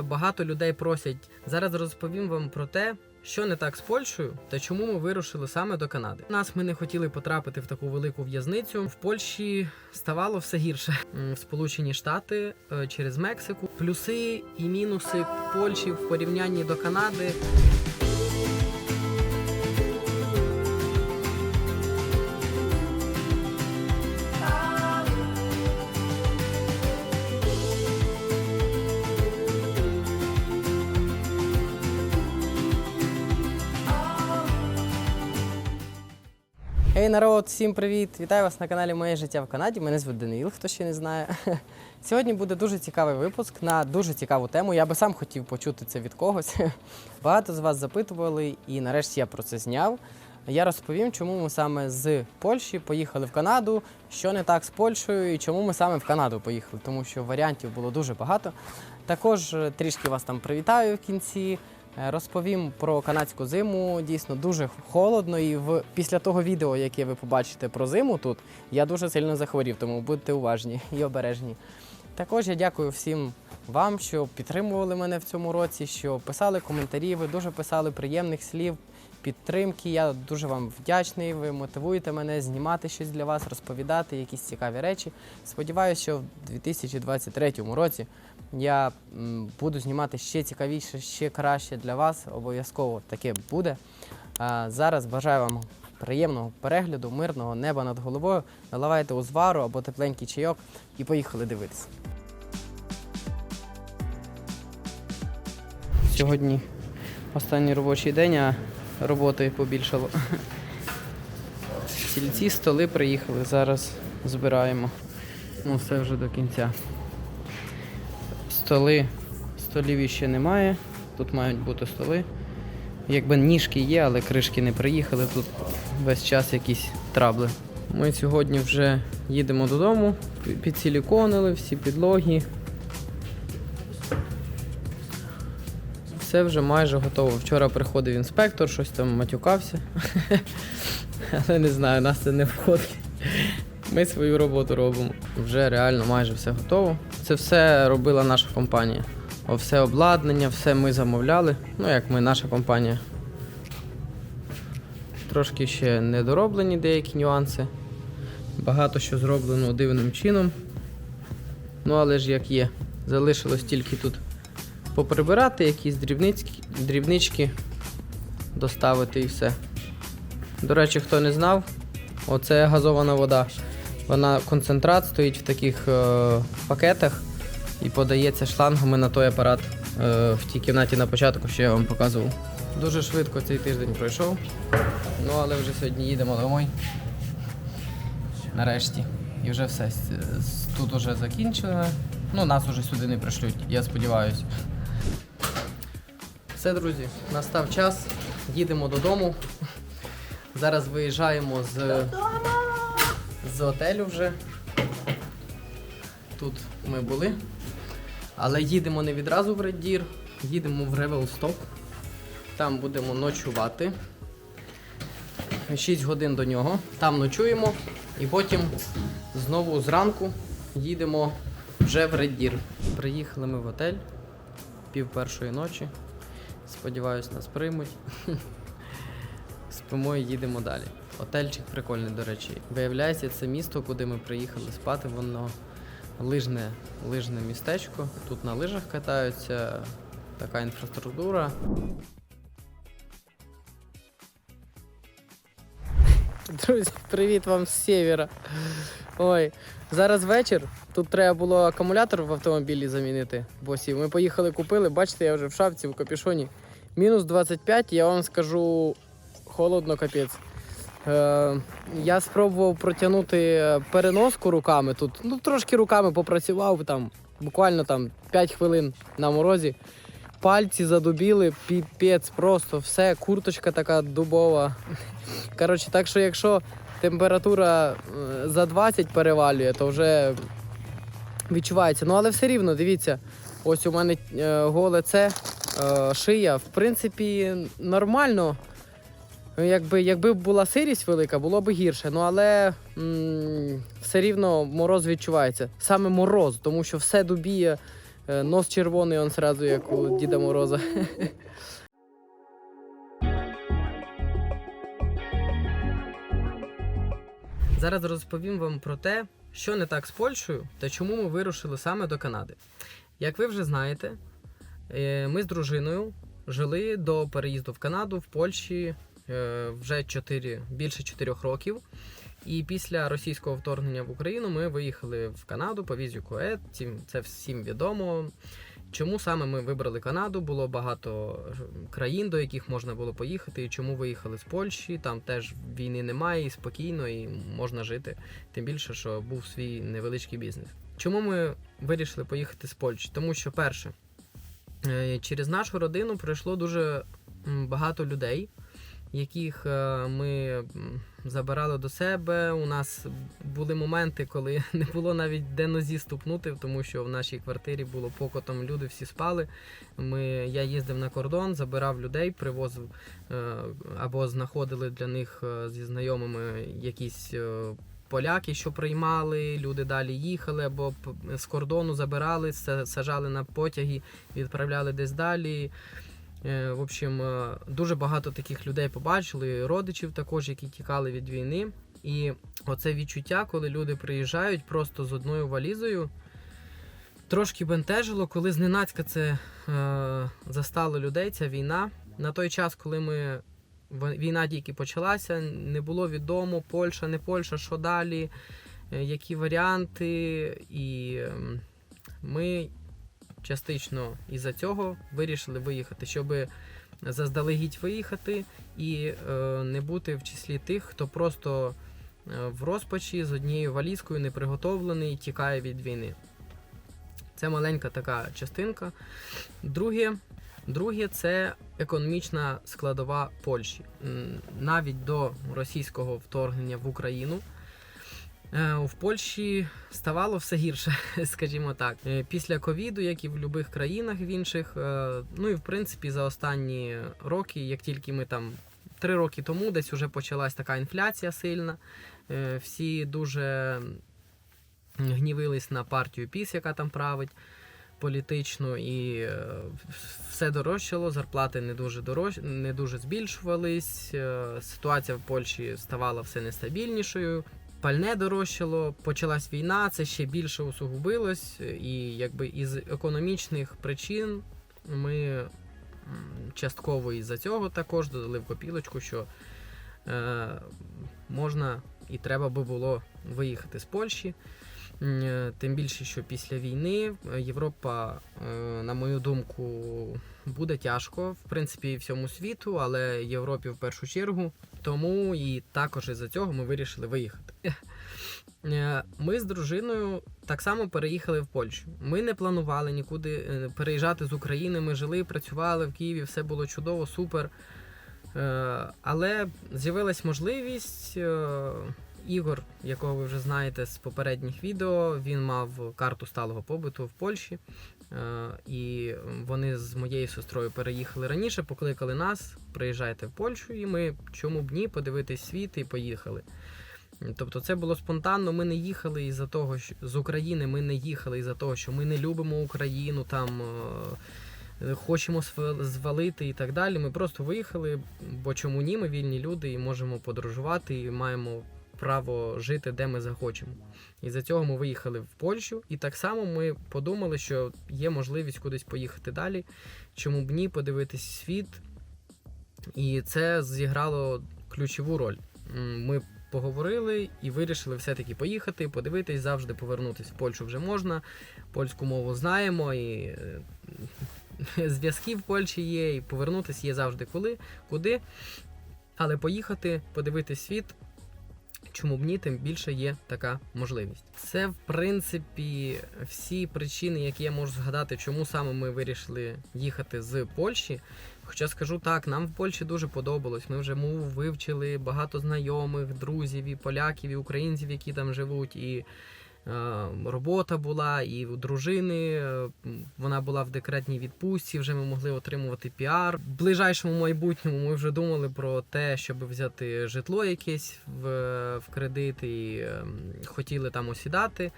Багато людей просять. Зараз розповім вам про те, що не так з Польщею та чому ми вирушили саме до Канади. Нас ми не хотіли потрапити в таку велику в'язницю. В Польщі ставало все гірше. Сполучені Штати е, через Мексику. Плюси і мінуси Польщі в порівнянні до Канади. Ей, народ, всім привіт! Вітаю вас на каналі Моє життя в Канаді. Мене звуть Даниїл, хто ще не знає. Сьогодні буде дуже цікавий випуск на дуже цікаву тему. Я би сам хотів почути це від когось. Багато з вас запитували, і нарешті я про це зняв. Я розповім, чому ми саме з Польщі поїхали в Канаду, що не так з Польщею і чому ми саме в Канаду поїхали, тому що варіантів було дуже багато. Також е, трішки вас там привітаю в кінці. Е, Розповім про канадську зиму. Дійсно дуже холодно. І в після того відео, яке ви побачите про зиму тут, я дуже сильно захворів, тому будьте уважні і обережні. Також я дякую всім вам, що підтримували мене в цьому році, що писали коментарі. Ви дуже писали приємних слів, підтримки. Я дуже вам вдячний. Ви мотивуєте мене знімати щось для вас, розповідати якісь цікаві речі. Сподіваюся, що в 2023 році я буду знімати ще цікавіше, ще краще для вас. Обов'язково таке буде. Зараз бажаю вам приємного перегляду, мирного неба над головою. Наливайте узвару або тепленький чайок і поїхали дивитися. Сьогодні останній робочий день, а роботи побільшало. Стільці, столи приїхали, зараз збираємо. Ну, все вже до кінця. Столи, столів іще немає. Тут мають бути столи. Якби ніжки є, але кришки не приїхали. Тут весь час якісь трабли. Ми сьогодні вже їдемо додому, пі- підсиліконили всі підлоги. Все вже майже готово. Вчора приходив інспектор, щось там матюкався. Але не знаю, нас це не входить. Ми свою роботу робимо. Вже реально майже все готово. Це все робила наша компанія. Все обладнання, все ми замовляли. Ну, як ми, наша компанія. Трошки ще недороблені деякі нюанси. Багато що зроблено дивним чином. Ну, але ж як є. Залишилось тільки тут поприбирати, якісь дрібнички, дрібнички доставити і все. До речі, хто не знав, оце газована вода. Вона концентрат стоїть в таких е, пакетах і подається шлангами на той апарат е, в тій кімнаті на початку, що я вам показував. Дуже швидко цей тиждень пройшов. Ну, але вже сьогодні їдемо домой. Нарешті. І вже все. Тут уже закінчено. Ну, нас уже сюди не пришлють, я сподіваюся. Все, друзі, настав час. Їдемо додому. Зараз виїжджаємо з, з готелю вже. Тут ми були. Але їдемо не відразу в Реддір, їдемо в Ревелстоп. Там будемо ночувати. 6 годин до нього. Там ночуємо і потім знову зранку їдемо вже в Реддір. Приїхали ми в готель пів першої ночі. Сподіваюсь, нас приймуть. Спимо і їдемо далі. Отельчик прикольний, до речі. Виявляється, це місто, куди ми приїхали спати, воно лижне, лижне містечко. Тут на лижах катаються, така інфраструктура. Друзі, привіт вам з севера. Ой, зараз вечір. Тут треба було акумулятор в автомобілі замінити. Босів. Ми поїхали, купили. Бачите, я вже в шапці, в капюшоні. Мінус 25, я вам скажу, холодно капець. Е, я спробував протягнути переноску руками тут. Ну, трошки руками попрацював там, буквально там 5 хвилин на морозі. Пальці задубіли, піпець, просто все, курточка така дубова. Коротше, так що якщо температура е, за 20 перевалює, то вже відчувається. Ну але все рівно, дивіться, ось у мене е, голе це шия. В принципі, нормально. Якби, якби була сирість велика, було б гірше. Ну але м, все рівно мороз відчувається. Саме мороз, тому що все дубіє Е, Нос червоний, он сразу як у Діда Мороза. Зараз розповім вам про те, що не так з Польщею та чому ми вирушили саме до Канади. Як ви вже знаєте, е, ми з дружиною жили до переїзду в Канаду в Польщі вже 4, більше 4 років. І після російського вторгнення в Україну ми виїхали в Канаду по візі. Цим- Це всім відомо. Чому саме ми вибрали Канаду? Було багато країн, до яких можна було поїхати. І чому виїхали з Польщі? Там теж війни немає, і спокійно, і можна жити. Тим більше, що був свій невеличкий бізнес. Чому ми вирішили поїхати з Польщі? Тому що, перше, е, через нашу родину пройшло дуже багато людей, яких е, ми забирали до себе. У нас були моменти, коли не було навіть де нозі ступнути, тому що в нашій квартирі було покотом, люди всі спали. Ми, я їздив на кордон, забирав людей, привозив е, або знаходили для них е, зі знайомими якісь. Поляки, що приймали, люди далі їхали, або з кордону забирали, са- сажали на потяги, відправляли десь далі. Е, В общем, е, дуже багато таких людей побачили, родичів також, які тікали від війни. І оце відчуття, коли люди приїжджають просто з одною валізою, трошки бентежило, коли зненацька це е, застало людей, ця війна. На той час, коли ми війна тільки почалася, не було відомо Польща, не Польща, що далі, е, які варіанти. І ем, ми частично із-за цього вирішили виїхати, щоб заздалегідь виїхати і е, не бути в числі тих, хто просто е, в розпачі з однією валізкою неприготовлений тікає від війни. Це маленька така частинка. Друге, друге це економічна складова Польщі. Навіть до російського вторгнення в Україну в Польщі ставало все гірше, скажімо так. Е, Після ковіду, як і в будь-яких країнах в інших, е, ну і в принципі за останні роки, як тільки ми там три роки тому десь вже почалась така інфляція сильна, е, всі дуже гнівились на партію ПІС, яка там править. Політично і е, все дорожчало, зарплати не дуже дорож... не дуже збільшувались. е, Ситуація в Польщі ставала все нестабільнішою. Пальне дорожчало, почалась війна, це ще більше усугубилось. І якби із економічних причин ми частково із-за цього також додали в копілочку, що е, можна і треба би було виїхати з Польщі. Е, Тим більше, що після війни е, Європа, е, на мою думку, буде тяжко, в принципі, всьому світу, але Європі в першу чергу. Тому і також із-за цього ми вирішили виїхати. Ми з дружиною так само переїхали в Польщу. Ми не планували нікуди переїжджати з України. Ми жили, працювали в Києві, все було чудово, супер. Але з'явилась можливість. Ігор, якого ви вже знаєте з попередніх відео, він мав карту сталого побуту в Польщі. Е, І вони з моєю сестрою переїхали раніше, покликали нас, приїжджайте в Польщу, і ми чому б ні, подивитись світ і поїхали. Тобто це було спонтанно. Ми не їхали із-за того, що з України ми не їхали із-за того, що ми не любимо Україну, там е, хочемо звалити і так далі. Ми просто виїхали, бо чому ні? Ми вільні люди і можемо подорожувати, і маємо право жити де ми захочемо. І за цього ми виїхали в Польщу, і так само ми подумали, що є можливість кудись поїхати далі. Чому б ні, подивитись світ. І це зіграло ключову роль. Ми поговорили і вирішили все-таки поїхати, подивитись, завжди повернутися в Польщу вже можна. Польську мову знаємо, і е, зв'язки в Польщі є, і повернутися є завжди коли, куди. Але поїхати, подивитись світ. Чому б ні, тим більше є така можливість. Це, в принципі, всі причини, які я можу згадати, чому саме ми вирішили їхати з Польщі. Хоча скажу так, нам в Польщі дуже подобалось. Ми вже мову вивчили багато знайомих, друзів, і поляків, і українців, які там живуть. І робота була, і у дружини е, вона була в декретній відпустці. Вже ми могли отримувати піар. В ближайшому майбутньому ми вже думали про те, щоб взяти житло якесь в, в кредит, і е, хотіли там осідати.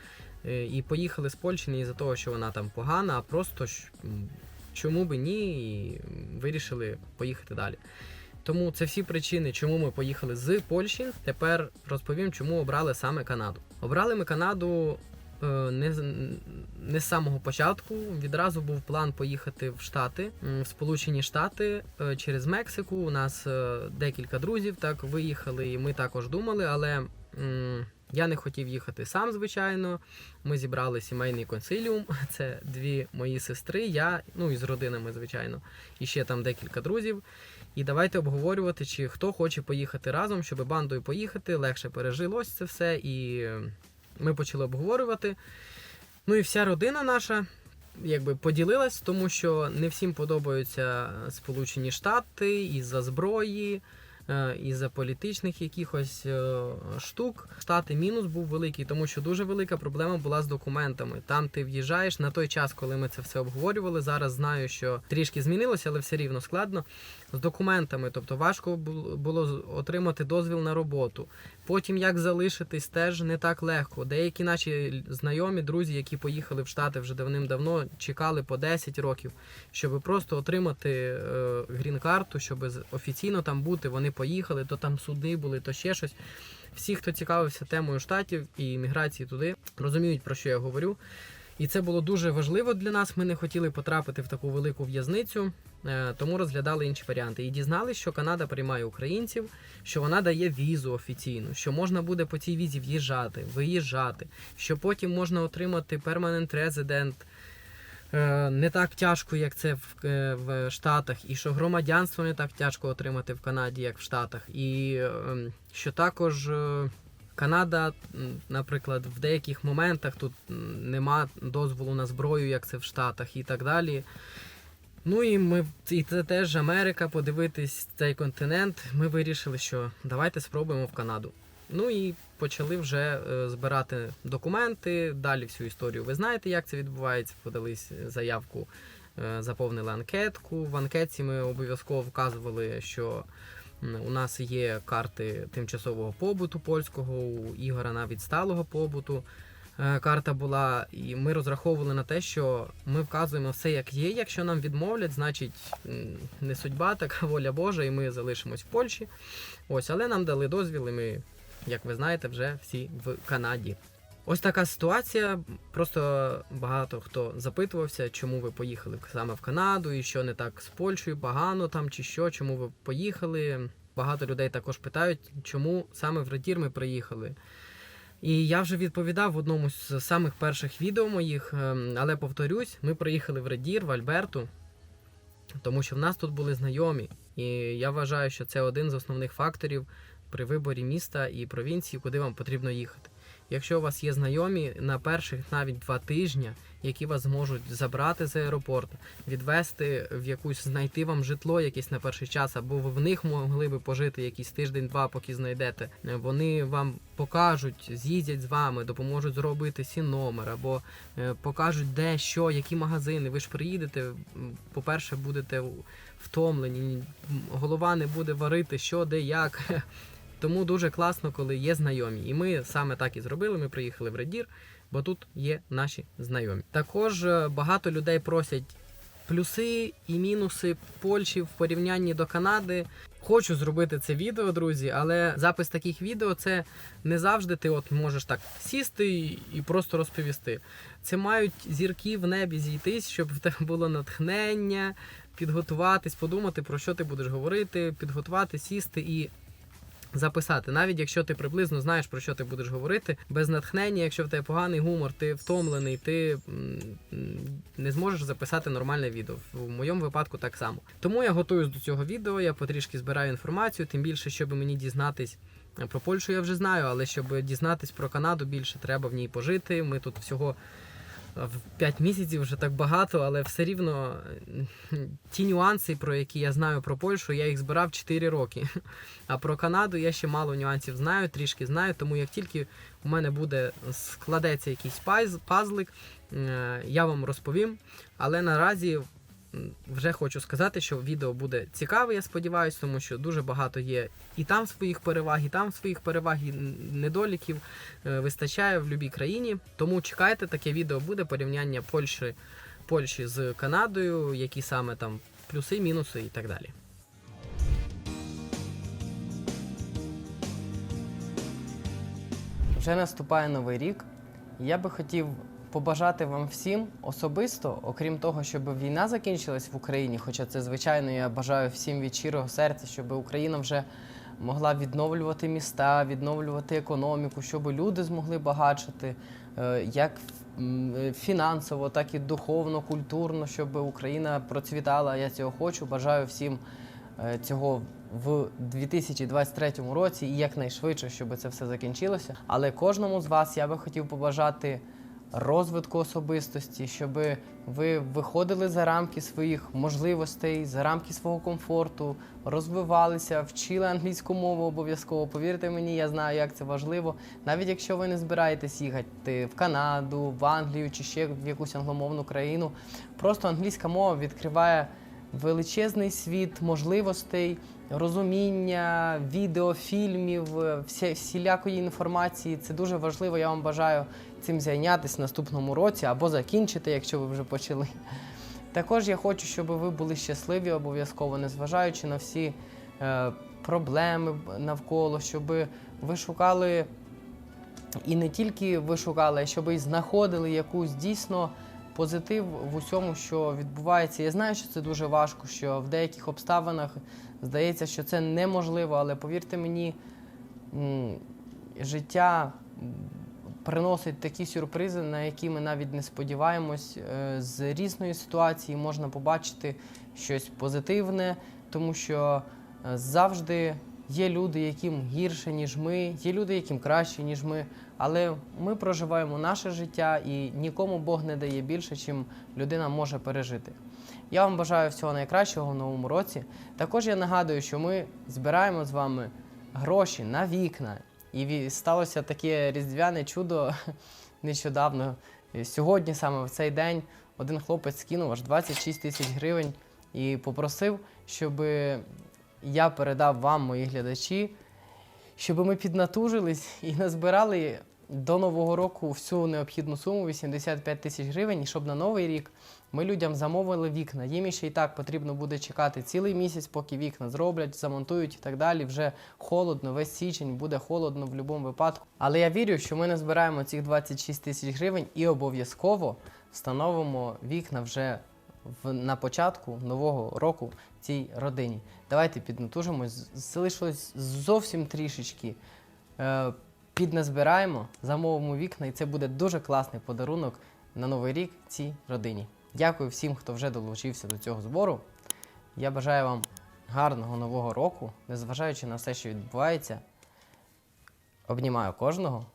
Е, І поїхали з Польщі не із-за того, що вона там погана, а просто чому би ні, і вирішили поїхати далі. Тому це всі причини, чому ми поїхали з Польщі. Тепер розповім, чому обрали саме Канаду. Обрали ми Канаду е, не, не з самого початку. Відразу був план поїхати в Штати, в Сполучені Штати е, через Мексику. У нас е, декілька друзів так виїхали, і ми також думали, але. Я не хотів їхати сам, звичайно. Ми зібрали сімейний консиліум. Це дві мої сестри, я, ну і з родинами, звичайно, і ще там декілька друзів. І давайте обговорювати, чи хто хоче поїхати разом, щоб бандою поїхати, легше пережилось це все. І ми почали обговорювати. Ну і вся родина наша якби поділилась, тому що не всім подобаються Сполучені Штати із-за зброї, е, із-за політичних якихось е, штук. Штати мінус був великий, тому що дуже велика проблема була з документами. Там ти в'їжджаєш на той час, коли ми це все обговорювали. Зараз знаю, що трішки змінилося, але все рівно складно з документами. Тобто важко бу- було отримати дозвіл на роботу. Потім як залишитись, теж не так легко. Деякі наші знайомі, друзі, які поїхали в Штати вже давним-давно, чекали по 10 років, щоб просто отримати е, грін-карту, щоб офіційно там бути. Вони поїхали, то там суди були, то ще щось. Всі, хто цікавився темою штатів і міграції туди, розуміють, про що я говорю. І це було дуже важливо для нас. Ми не хотіли потрапити в таку велику в'язницю, е, тому розглядали інші варіанти. І дізналися, що Канада приймає українців, що вона дає візу офіційну, що можна буде по цій візі в'їжджати, виїжджати, що потім можна отримати перманент резидент. е, Не так тяжко, як це в, е, в Штатах, і що громадянство не так тяжко отримати в Канаді, як в Штатах, і ем, що також Канада, наприклад, в деяких моментах тут нема дозволу на зброю, як це в Штатах, і так далі. Ну і ми і це теж Америка, подивитись цей континент. Ми вирішили, що давайте спробуємо в Канаду. Ну і почали вже е, збирати документи. Далі всю історію ви знаєте, як це відбувається. Подали заявку, е, заповнили анкетку. В анкетці ми обов'язково вказували, що у нас є карти тимчасового побуту польського, у Ігора навіть сталого побуту. Е, Карта була, і ми розраховували на те, що ми вказуємо все як є. Якщо нам відмовлять, значить не судьба, така воля Божа, і ми залишимось в Польщі. Ось, але нам дали дозвіл, і ми, як ви знаєте, вже всі в Канаді. Ось така ситуація. Просто багато хто запитувався, чому ви поїхали саме в Канаду, і що не так з Польщею, погано там чи що, чому ви поїхали. Багато людей також питають, чому саме в Редір ми приїхали. І я вже відповідав в одному з самих перших відео моїх, ем, але повторюсь, ми приїхали в Редір, в Альберту, тому що в нас тут були знайомі. І я вважаю, що це один з основних факторів при виборі міста і провінції, куди вам потрібно їхати. Якщо у вас є знайомі на перших навіть два тижні, які вас зможуть забрати з аеропорту, відвести в якусь, знайти вам житло якесь на перший час, або ви в них могли би пожити якийсь тиждень-два, поки знайдете. Вони вам покажуть, з'їздять з вами, допоможуть зробити сі номер, або е, покажуть де, що, які магазини. Ви ж приїдете. По-перше, будете втомлені, голова не буде варити, що, де, як. Тому дуже класно, коли є знайомі. І ми саме так і зробили. Ми приїхали в Редір, бо тут є наші знайомі. Також е, багато людей просять плюси і мінуси Польщі в порівнянні до Канади. Хочу зробити це відео, друзі, але запис таких відео це не завжди ти от можеш так сісти і- і просто розповісти. Це мають зірки в небі зійтись, щоб в тебе було натхнення, підготуватись, подумати, про що ти будеш говорити, підготувати, сісти і записати. Навіть якщо ти приблизно знаєш, про що ти будеш говорити, без натхнення, якщо в тебе поганий гумор, ти втомлений, ти не зможеш записати нормальне відео. В моєму випадку так само. Тому я готуюсь до цього відео, я потрішки збираю інформацію, тим більше, щоб мені дізнатись. е, Про Польщу я вже знаю, але щоб дізнатись про Канаду більше, треба в ній пожити. Ми тут всього в 5 місяців вже так багато, але все рівно е, ті нюанси, про які я знаю про Польщу, я їх збирав 4 роки. А про Канаду я ще мало нюансів знаю, трішки знаю, тому як тільки у мене буде складеться якийсь пазлик, е, я вам розповім. Але наразі вже хочу сказати, що відео буде цікаве, я сподіваюся, тому що дуже багато є і там своїх переваг, і там своїх переваг, і недоліків е, вистачає в будь-якій країні. Тому чекайте, таке відео буде порівняння Польщі, Польщі з Канадою, які саме там плюси, мінуси і так далі. Вже наступає новий рік. Я би хотів побажати вам всім особисто, окрім того, щоб війна закінчилась в Україні, хоча це звичайно я бажаю всім від щирого серця, щоб Україна вже могла відновлювати міста, відновлювати економіку, щоб люди змогли багачити, е, як е, фінансово, так і духовно, культурно, щоб Україна процвітала. Я цього хочу. Бажаю всім е, цього в 2023 році і якнайшвидше, щоб це все закінчилося. Але кожному з вас я би хотів побажати розвитку особистості, щоб ви виходили за рамки своїх можливостей, за рамки свого комфорту, розвивалися, вчили англійську мову обов'язково. Повірте мені, я знаю, як це важливо. Навіть якщо ви не збираєтесь їхати в Канаду, в Англію чи ще в якусь англомовну країну, просто англійська мова відкриває величезний світ можливостей, розуміння, відеофільмів, всі, всілякої інформації. Це дуже важливо. Я вам бажаю цим зайнятися наступному році або закінчити, якщо ви вже почали. Також я хочу, щоб ви були щасливі обов'язково, незважаючи на всі е, проблеми навколо, щоб ви шукали і не тільки ви шукали, а щоб і знаходили якусь дійсно позитив в усьому, що відбувається. Я знаю, що це дуже важко, що в деяких обставинах здається, що це неможливо, але повірте мені, життя приносить такі сюрпризи, на які ми навіть не сподіваємось. Е, З різної ситуації можна побачити щось позитивне, тому що е, завжди є люди, яким гірше, ніж ми, є люди, яким краще, ніж ми. Але ми проживаємо наше життя і нікому Бог не дає більше, чим людина може пережити. Я вам бажаю всього найкращого в новому році. Також я нагадую, що ми збираємо з вами гроші на вікна. І сталося таке різдвяне чудо нещодавно. Сьогодні, саме в цей день, один хлопець скинув аж 26 тисяч гривень і попросив, щоб я передав вам, мої глядачі, щоб ми піднатужились і назбирали до Нового року всю необхідну суму 85 тисяч гривень, і щоб на новий рік ми людям замовили вікна. Їм ще і так потрібно буде чекати цілий місяць, поки вікна зроблять, замонтують і так далі. Вже холодно, весь січень буде холодно в будь-якому випадку. Але я вірю, що ми назбираємо цих 26 тисяч гривень і обов'язково встановимо вікна вже в, на початку нового року цій родині. Давайте піднатужимось. Залишилось зовсім трішечки. Е, підназбираємо, замовимо вікна, і це буде дуже класний подарунок на новий рік цій родині. Дякую всім, хто вже долучився до цього збору. Я бажаю вам гарного нового року, незважаючи на все, що відбувається. Обнімаю кожного.